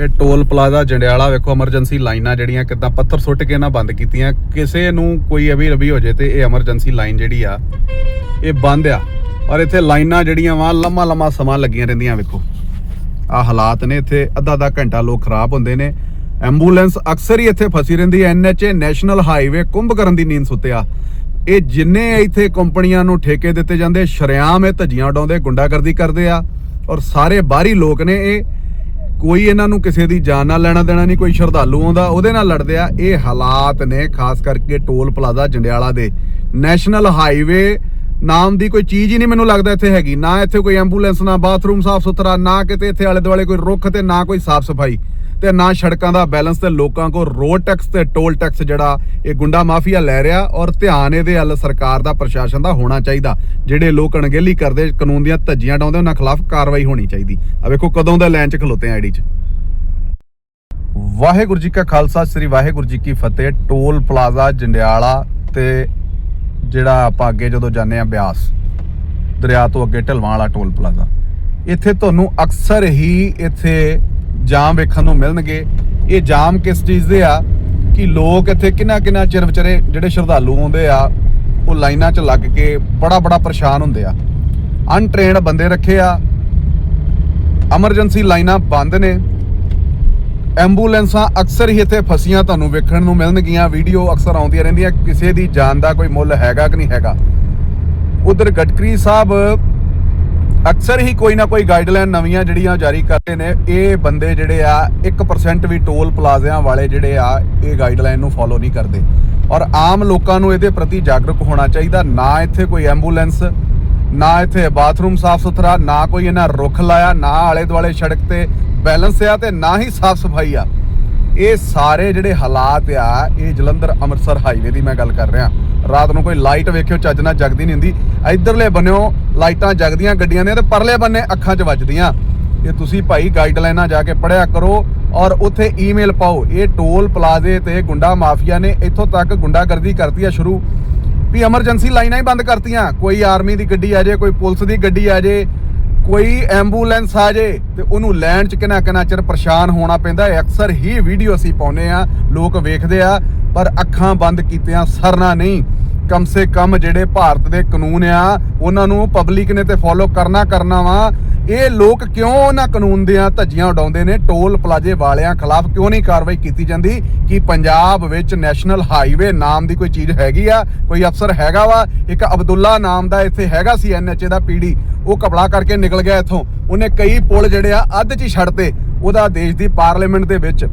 ਇਹ toll plaza Jandiala ਵੇਖੋ emergency ਲਾਈਨਾਂ ਜਿਹੜੀਆਂ ਕਿੱਦਾਂ ਪੱਥਰ ਸੁੱਟ ਕੇ ਇਹਨਾਂ ਬੰਦ ਕੀਤੀਆਂ। ਕਿਸੇ ਨੂੰ ਕੋਈ ਅਵੀ ਰਵੀ ਹੋ ਜੇ ਤੇ ਇਹ ਐਮਰਜੈਂਸੀ ਲਾਈਨ ਜਿਹੜੀ ਆ, ਇਹ ਬੰਦ ਆ। ਔਰ ਇੱਥੇ ਲਾਈਨਾਂ ਜਿਹੜੀਆਂ ਵਾ, ਲੰਮਾ ਲੰਮਾ ਸਮਾਂ ਲੱਗੀਆਂ ਰਹਿੰਦੀਆਂ ਵੇਖੋ। ਆ ਹਾਲਾਤ ਨੇ ਇੱਥੇ, ਅੱਧਾ ਅੱਧਾ ਘੰਟਾ ਲੋਕ ਖਰਾਬ ਹੁੰਦੇ ਨੇ। ਐਂਬੂਲੈਂਸ ਅਕਸਰ ਹੀ ਇੱਥੇ ਫਸੀ ਰਹਿੰਦੀ ਐ ਐਨਐਚਏ ਨੈਸ਼ਨਲ ਹਾਈਵੇ, ਕੁੰਭ ਕਰਨ ਦੀ ਨੀਂਦ ਸੁੱਤਿਆ ਇਹ ਜਿੰਨੇ ਇੱਥੇ ਕੰਪਨੀਆਂ ਨੂੰ ਠੇਕੇ ਦਿੱਤੇ ਜਾਂਦੇ, ਸ਼ਰਿਆਮ ਇਹ ਧੱਜੀਆਂ ਉਡਾਉਂਦੇ, ਗੁੰਡਾਗਰਦੀ ਕਰਦੇ ਆ। ਔਰ ਸਾਰੇ ਬਾਹਰੀ ਲੋਕ ਨੇ ਇਹ ਕੋਈ ਇਹਨਾਂ ਨੂੰ ਕਿਸੇ ਦੀ ਜਾਨ ਨਾਲ ਲੈਣਾ ਦੇਣਾ ਨਹੀਂ, ਕੋਈ ਸ਼ਰਧਾਲੂ ਆਉਂਦਾ, ਉਹਦੇ ਨਾਲ ਲੜਦੇ ਆ। ਇਹ ਹਾਲਾਤ ਨੇ, ਖਾਸ ਕਰਕੇ ਟੋਲ ਪਲਾਜ਼ਾ ਜੰਡਿਆਲਾ ਦੇ। ਨੈਸ਼ਨਲ ਹਾਈਵੇ ਨਾਮ ਦੀ ਕੋਈ ਚੀਜ਼ ਹੀ ਨਹੀਂ ਮੈਨੂੰ ਲੱਗਦਾ ਇੱਥੇ ਹੈਗੀ। ਨਾ ਇੱਥੇ ਕੋਈ ਐਂਬੂਲੈਂਸ ਨਾ ਬਾਥਰੂਮ ਸਾਫ਼ ਸੁਥਰਾ ਨਾ ਕਿਤੇ ਇੱਥੇ ਆਲੇ ਦੁਆਲੇ ਕੋਈ ਰੁੱਖ ਤੇ ਨਾ ਕੋਈ ਸਾਫ਼ ਸਫ਼ਾਈ ਤੇ ਨਾ ਸੜਕਾਂ ਦਾ ਬੈਲੈਂਸ ਤੇ ਲੋਕਾਂ ਕੋ ਰੋਡ ਟੈਕਸ ਤੇ ਟੋਲ ਟੈਕਸ ਜਿਹੜਾ ਇਹ ਗੁੰਡਾ ਮਾਫੀਆ ਲੈ ਰਿਹਾ ਔਰ ਧਿਆਨ ਇਹਦੇ ਵੱਲ ਸਰਕਾਰ ਦਾ, ਪ੍ਰਸ਼ਾਸਨ ਦਾ ਹੋਣਾ ਚਾਹੀਦਾ। ਜਿਹੜੇ ਲੋਕ ਅਣਗਹਿਲੀ ਕਰਦੇ, ਕਾਨੂੰਨ ਦੀਆਂ ਧੱਜੀਆਂ ਡਾਉਂਦੇ, ਉਹਨਾਂ ਖਿਲਾਫ ਕਾਰਵਾਈ ਹੋਣੀ ਚਾਹੀਦੀ। ਆ ਵੇਖੋ ਕਦੋਂ ਦਾ ਲਾਈਨ 'ਚ ਖਲੋਤੇ ਆ ਆਈਡੀ 'ਚ। ਵਾਹਿਗੁਰੂ ਜੀ ਕਾ ਖਾਲਸਾ, ਸ੍ਰੀ ਵਾਹਿਗੁਰੂ ਜੀ ਕੀ ਫਤਿਹ। ਟੋਲ ਪਲਾਜ਼ਾ, ਜੰਡਿਆਲਾ ਤੇ ਜਿਹੜਾ ਆਪਾਂ ਅੱਗੇ ਜਦੋਂ ਜਾਂਦੇ ਆ ਬਿਆਸ, ਦਰਿਆ ਤੋਂ ਅੱਗੇ ਢਲਵਾਂ ਵਾਲਾ ਟੋਲ ਪਲਾਜ਼ਾ। ਇੱਥੇ ਤੁਹਾਨੂੰ ਅਕਸਰ ਹੀ ਇੱਥੇ ਜਾਮ ਵੇਖਣ ਨੂੰ ਮਿਲਣਗੇ। ਇਹ ਜਾਮ ਕਿਸ ਚੀਜ਼ ਦੇ ਆ ਕਿ ਲੋਕ ਇੱਥੇ ਕਿੰਨਾ ਕਿੰਨਾ ਚਿਰ ਵਿਚਾਰੇ ਜਿਹੜੇ ਸ਼ਰਧਾਲੂ ਆਉਂਦੇ ਆ, ਉਹ ਲਾਈਨਾਂ 'ਚ ਲੱਗ ਕੇ ਬੜਾ ਬੜਾ ਪਰੇਸ਼ਾਨ ਹੁੰਦੇ ਆ। ਅਨਟ੍ਰੇਨਡ ਬੰਦੇ ਰੱਖੇ ਆ। ਐਮਰਜੈਂਸੀ ਲਾਈਨਾਂ ਬੰਦ ਨੇ। ਐਂਬੂਲੈਂਸਾਂ ਅਕਸਰ ਹੀ ਇੱਥੇ ਫਸੀਆਂ ਤੁਹਾਨੂੰ ਵੇਖਣ ਨੂੰ ਮਿਲਣਗੀਆਂ। ਵੀਡੀਓ ਅਕਸਰ ਆਉਂਦੀਆਂ ਰਹਿੰਦੀਆਂ। ਕਿਸੇ ਦੀ ਜਾਨ ਦਾ ਕੋਈ ਮੁੱਲ ਹੈਗਾ ਕਿ ਨਹੀਂ ਹੈਗਾ। ਉਧਰ ਗਡਕਰੀ ਸਾਹਿਬ ਅਕਸਰ ਹੀ ਕੋਈ ਨਾ ਕੋਈ ਗਾਈਡਲਾਈਨ ਨਵੀਆਂ ਜਿਹੜੀਆਂ ਜਾਰੀ ਕਰਦੇ ਨੇ, ਇਹ ਬੰਦੇ ਜਿਹੜੇ ਆ 1% ਵੀ ਟੋਲ ਪਲਾਜ਼ਿਆਂ ਵਾਲੇ ਜਿਹੜੇ ਆ, ਇਹ ਗਾਈਡਲਾਈਨ ਨੂੰ ਫੋਲੋ ਨਹੀਂ ਕਰਦੇ। ਔਰ ਆਮ ਲੋਕਾਂ ਨੂੰ ਇਹਦੇ ਪ੍ਰਤੀ ਜਾਗਰੂਕ ਹੋਣਾ ਚਾਹੀਦਾ, ਨਾ ਇੱਥੇ ਕੋਈ ਐਂਬੂਲੈਂਸ ਨਾ ਇੱਥੇ ਬਾਥਰੂਮ ਸਾਫ਼ ਸੁਥਰਾ, ਨਾ ਕੋਈ ਇਹਨਾਂ ਰੁੱਖ ਲਾਇਆ, ਨਾ ਆਲੇ ਦੁਆਲੇ ਸੜਕ ਤੇ ਬੈਲੈਂਸ ਆ ਤੇ ਨਾ ਹੀ ਸਾਫ਼ ਸਫ਼ਾਈ ਆ। ਇਹ ਸਾਰੇ ਜਿਹੜੇ ਹਾਲਾਤ ਆ, ਇਹ ਜਲੰਧਰ ਅੰਮ੍ਰਿਤਸਰ ਹਾਈਵੇ ਦੀ ਮੈਂ ਗੱਲ ਕਰ ਰਿਹਾ। ਰਾਤ ਨੂੰ ਕੋਈ ਲਾਈਟ ਵੇਖਿਓ, ਚੱਜ ਨਾਲ ਜਗਦੀ ਨਹੀਂ ਹੁੰਦੀ। ਇਧਰਲੇ ਬੰਨਿਓ, ਲਾਈਟਾਂ ਜਗਦੀਆਂ ਗੱਡੀਆਂ ਦੀਆਂ ਤੇ ਪਰਲੇ ਬੰਨੇ ਅੱਖਾਂ 'ਚ ਵੱਜਦੀਆਂ। ਇਹ ਤੁਸੀਂ ਭਾਈ ਗਾਈਡਲਾਈਨਾਂ ਜਾ ਕੇ ਪੜਿਆ ਕਰੋ ਔਰ ਉੱਥੇ ਈਮੇਲ ਪਾਓ। ਇਹ ਟੋਲ ਪਲਾਜ਼ੇ ਤੇ ਗੁੰਡਾ ਮਾਫੀਆ ਨੇ ਇੱਥੋਂ ਤੱਕ ਗੁੰਡਾਗਰਦੀ ਕਰਤੀ ਆ ਸ਼ੁਰੂ। ਵੀ ਐਮਰਜੈਂਸੀ ਲਾਈਨਾਂ ਹੀ ਬੰਦ ਕਰਤੀਆਂ। ਕੋਈ ਆਰਮੀ ਦੀ ਗੱਡੀ ਆ ਜੇ, ਕੋਈ ਪੁਲਿਸ ਦੀ ਗੱਡੀ ਆ ਜੇ, ਕੋਈ ਐਂਬੂਲੈਂਸ ਆ ਜੇ, ਤੇ ਉਹਨੂੰ ਲੈਣ ਚ ਕਿੰਨਾ ਕਿੰਨਾ ਚਿਰ ਪਰੇਸ਼ਾਨ ਹੋਣਾ ਪੈਂਦਾ ਹੈ। ਅਕਸਰ ਹੀ ਵੀਡੀਓ ਅਸੀਂ ਪਾਉਨੇ ਆ ਲੋਕ ਵੇਖਦੇ ਆ। ਪਰ ਅੱਖਾਂ ਬੰਦ ਕੀਤਿਆਂ, ਸਰਨਾ ਨਹੀਂ। ਕਮ ਸੇ ਕਮ ਜਿਹੜੇ ਭਾਰਤ ਦੇ ਕਾਨੂੰਨ ਆ, ਉਹਨਾਂ ਨੂੰ ਪਬਲਿਕ ਨੇ ਤੇ ਫੋਲੋ ਕਰਨਾ ਕਰਨਾ ਵਾ। ਇਹ ਲੋਕ ਕਿਉਂ ਉਹਨਾਂ ਕਾਨੂੰਨ ਦੀਆਂ ਧੱਜੀਆਂ ਉਡਾਉਂਦੇ ਨੇ? ਟੋਲ ਪਲਾਜ਼ੇ ਵਾਲਿਆਂ ਖਿਲਾਫ ਕਿਉਂ ਨਹੀਂ ਕਾਰਵਾਈ ਕੀਤੀ ਜਾਂਦੀ? ਕਿ ਪੰਜਾਬ ਵਿੱਚ ਨੈਸ਼ਨਲ ਹਾਈਵੇ ਨਾਮ ਦੀ ਕੋਈ ਚੀਜ਼ ਹੈਗੀ ਆ? ਕੋਈ ਅਫਸਰ ਹੈਗਾ ਵਾ? ਇੱਕ ਅਬਦੁੱਲਾ ਨਾਮ ਦਾ ਇੱਥੇ ਹੈਗਾ ਸੀ ਐਨਐਚਏ ਦਾ ਪੀੜੀ ਉਹ ਕਬਲਾ ਕਰਕੇ ਨਿਕਲ ਗਿਆ ਇੱਥੋਂ। ਉਹਨੇ ਕਈ ਪੁਲ ਜਿਹੜੇ ਆ ਅੱਧ 'ਚ ਹੀ ਛੱਡਤੇ ਉਹਦਾ ਦੇਸ਼ ਦੀ ਪਾਰਲੀਮੈਂਟ ਦੇ ਵਿੱਚ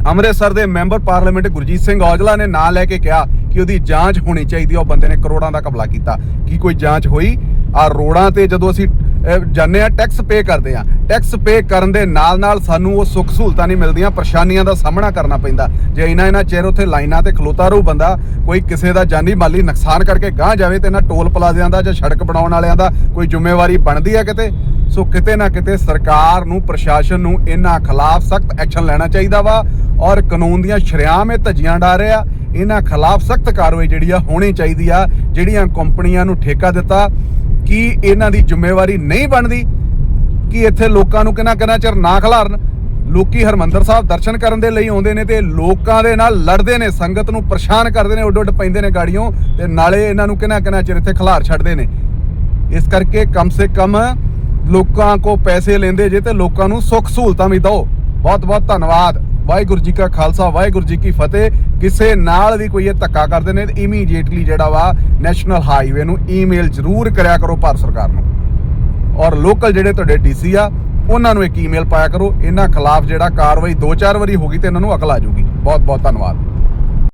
ਅੰਮ੍ਰਿਤਸਰ ਦੇ ਮੈਂਬਰ ਪਾਰਲੀਮੈਂਟ ਗੁਰਜੀਤ ਸਿੰਘ ਔਜਲਾ ਨੇ ਨਾਂ ਲੈ ਕੇ ਕਿਹਾ ਕਿ ਉਹਦੀ ਜਾਂਚ ਹੋਣੀ ਚਾਹੀਦੀ ਹੈ ਉਹ ਬੰਦੇ ਨੇ ਕਰੋੜਾਂ ਦਾ ਕਬਲਾ ਕੀਤਾ। ਕੀ ਕੋਈ ਜਾਂਚ ਹੋਈ? ਆ ਰੋਡਾਂ ਤੇ ਜਦੋਂ ਅਸੀਂ ਅਹ, ਜਾਂਦੇ ਆ ਟੈਕਸ ਪੇ ਕਰਦੇ ਆ ਟੈਕਸ ਪੇ ਕਰਨ ਦੇ ਨਾਲ ਨਾਲ ਸਾਨੂੰ ਉਹ ਸੁੱਖ ਸਹੂਲਤਾਂ ਨਹੀਂ ਮਿਲਦੀਆਂ। ਪਰੇਸ਼ਾਨੀਆਂ ਦਾ ਸਾਹਮਣਾ ਕਰਨਾ ਪੈਂਦਾ। ਜੇ ਇਹਨਾਂ ਇਹਨਾਂ ਚਿਰ ਉੱਥੇ ਲਾਈਨਾਂ ਤੇ ਖਲੋਤਾ ਰਹੂ ਬੰਦਾ ਕੋਈ ਕਿਸੇ ਦਾ ਜਾਨੀ ਮਾਲੀ ਨੁਕਸਾਨ ਕਰਕੇ ਗਾਂਹ ਜਾਵੇ ਤੇ ਇਹਨਾਂ ਟੋਲ ਪਲਾਜ਼ਿਆਂ ਦਾ ਜਾਂ ਸੜਕ ਬਣਾਉਣ ਵਾਲਿਆਂ ਦਾ ਕੋਈ ਜ਼ਿੰਮੇਵਾਰੀ ਬਣਦੀ ਹੈ ਕਿਤੇ? ਸੋ ਕਿਤੇ ਨਾ ਕਿਤੇ ਸਰਕਾਰ ਨੂੰ, ਪ੍ਰਸ਼ਾਸਨ ਨੂੰ ਇਹਨਾਂ ਖਿਲਾਫ ਸਖਤ ਐਕਸ਼ਨ ਲੈਣਾ ਚਾਹੀਦਾ ਵਾ ਔਰ ਕਾਨੂੰਨ ਦੀਆਂ ਸ਼ਰਿਆਮ ਇਹ ਧੱਜੀਆਂ ਡਾ ਰਿਹਾ ਇਹਨਾਂ ਖਿਲਾਫ ਸਖਤ ਕਾਰਵਾਈ ਜਿਹੜੀ ਆ ਹੋਣੀ ਚਾਹੀਦੀ ਆ, ਜਿਹੜੀਆਂ ਕੰਪਨੀਆਂ ਨੂੰ ਠੇਕਾ ਦਿੱਤਾ, ਕਿ ਇਹਨਾਂ ਦੀ ਜ਼ਿੰਮੇਵਾਰੀ ਨਹੀਂ ਬਣਦੀ, ਕਿ ਇੱਥੇ ਲੋਕਾਂ ਨੂੰ ਕਿੰਨਾ ਕਿੰਨਾ ਚਿਰ ਨਾ ਖਿਲਾਰਨ। ਲੋਕੀ ਹਰਮੰਦਰ ਸਾਹਿਬ ਦਰਸ਼ਨ ਕਰਨ ਦੇ ਲਈ ਆਉਂਦੇ ਨੇ ਤੇ ਲੋਕਾਂ ਦੇ ਨਾਲ ਲੜਦੇ ਨੇ, ਸੰਗਤ ਨੂੰ ਪਰੇਸ਼ਾਨ ਕਰਦੇ ਨੇ ਉੱਡ ਉੱਡ ਪੈਂਦੇ ਨੇ ਗਾੜੀਆਂ ਤੇ ਨਾਲੇ ਇਹਨਾਂ ਨੂੰ ਕਿੰਨਾ ਕਿੰਨਾ ਚਿਰ ਇੱਥੇ ਖਿਲਾਰ ਛੱਡਦੇ ਨੇ। ਇਸ ਕਰਕੇ ਕਮ ਸੇ ਕਮ ਲੋਕਾਂ ਕੋ ਪੈਸੇ ਲੈਂਦੇ ਜੇ ਤੇ ਲੋਕਾਂ ਨੂੰ ਸੁੱਖ ਸਹੂਲਤਾਂ ਵੀ ਦਿਓ। ਬਹੁਤ ਬਹੁਤ ਧੰਨਵਾਦ। ਵਾਹਿਗੁਰੂ ਜੀ ਕਾ ਖਾਲਸਾ, ਵਾਹਿਗੁਰੂ ਜੀ ਕੀ ਫਤਿਹ। ਕਿਸੇ ਨਾਲ ਵੀ ਕੋਈ ਇਹ ਧੱਕਾ ਕਰਦੇ ਨੇ ਇਮੀਡੀਏਟਲੀ ਜਿਹੜਾ ਵਾ ਨੈਸ਼ਨਲ ਹਾਈਵੇ ਨੂੰ ਈਮੇਲ ਜ਼ਰੂਰ ਕਰਿਆ ਕਰੋ ਭਾਰਤ ਸਰਕਾਰ ਨੂੰ। ਔਰ ਲੋਕਲ ਜਿਹੜੇ ਤੁਹਾਡੇ ਡੀਸੀ ਆ, ਉਹਨਾਂ ਨੂੰ ਇੱਕ ਈਮੇਲ ਪਾਇਆ ਕਰੋ। ਇਹਨਾਂ ਖਿਲਾਫ ਜਿਹੜਾ ਕਾਰਵਾਈ ਦੋ ਚਾਰ ਵਾਰੀ ਹੋ ਗਈ ਤੇ ਇਹਨਾਂ ਨੂੰ ਅਕਲ ਆ ਜਾਊਗੀ। ਬਹੁਤ ਬਹੁਤ ਧੰਨਵਾਦ।